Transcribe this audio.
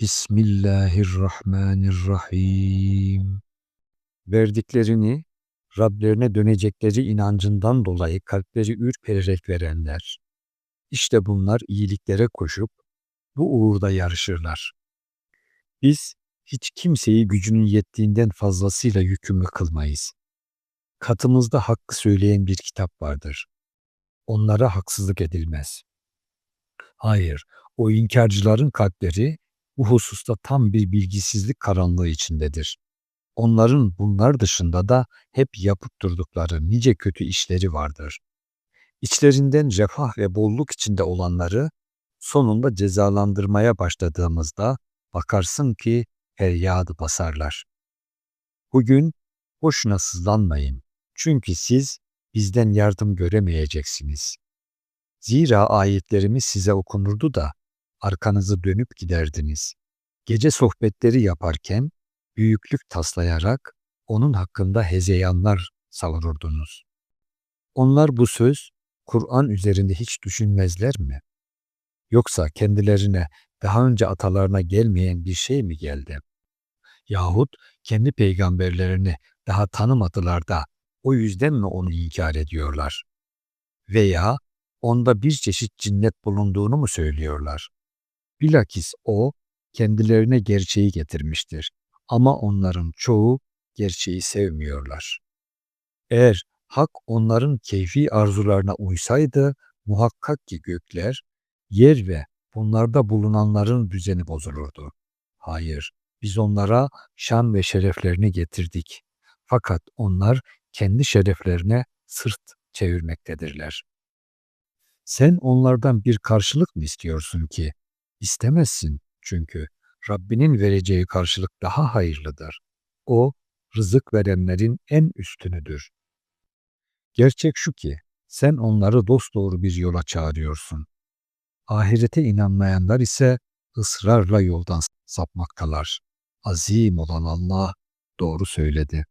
Bismillahirrahmanirrahim. Verdiklerini Rablerine dönecekleri inancından dolayı kalpleri ürpererek verenler. İşte bunlar iyiliklere koşup bu uğurda yarışırlar. Biz hiç kimseyi gücünün yettiğinden fazlasıyla yükümlü kılmayız. Katımızda hakkı söyleyen bir kitap vardır. Onlara haksızlık edilmez. Hayır, o inkarcıların kalpleri bu hususta tam bir bilgisizlik karanlığı içindedir. Onların bunlar dışında da hep yapıp durdukları nice kötü işleri vardır. İçlerinden refah ve bolluk içinde olanları sonunda cezalandırmaya başladığımızda bakarsın ki feryadı basarlar. Bugün boşuna sızlanmayın. Çünkü siz bizden yardım göremeyeceksiniz. Zira ayetlerimiz size okunurdu da arkanızı dönüp giderdiniz. Gece sohbetleri yaparken büyüklük taslayarak onun hakkında hezeyanlar savururdunuz. Onlar bu söz Kur'an üzerinde hiç düşünmezler mi? Yoksa kendilerine daha önce atalarına gelmeyen bir şey mi geldi? Yahut kendi peygamberlerini daha tanımadılar da o yüzden mi onu inkar ediyorlar? Veya onda bir çeşit cinnet bulunduğunu mu söylüyorlar? Bilakis o kendilerine gerçeği getirmiştir. Ama onların çoğu gerçeği sevmiyorlar. Eğer hak onların keyfi arzularına uysaydı muhakkak ki gökler, yer ve bunlarda bulunanların düzeni bozulurdu. Hayır, biz onlara şan ve şereflerini getirdik. Fakat onlar kendi şereflerine sırt çevirmektedirler. Sen onlardan bir karşılık mı istiyorsun ki? İstemezsin çünkü Rabbinin vereceği karşılık daha hayırlıdır. O, rızık verenlerin en üstünüdür. Gerçek şu ki, sen onları dosdoğru bir yola çağırıyorsun. Ahirete inanmayanlar ise ısrarla yoldan sapmaktalar. Azim olan Allah doğru söyledi.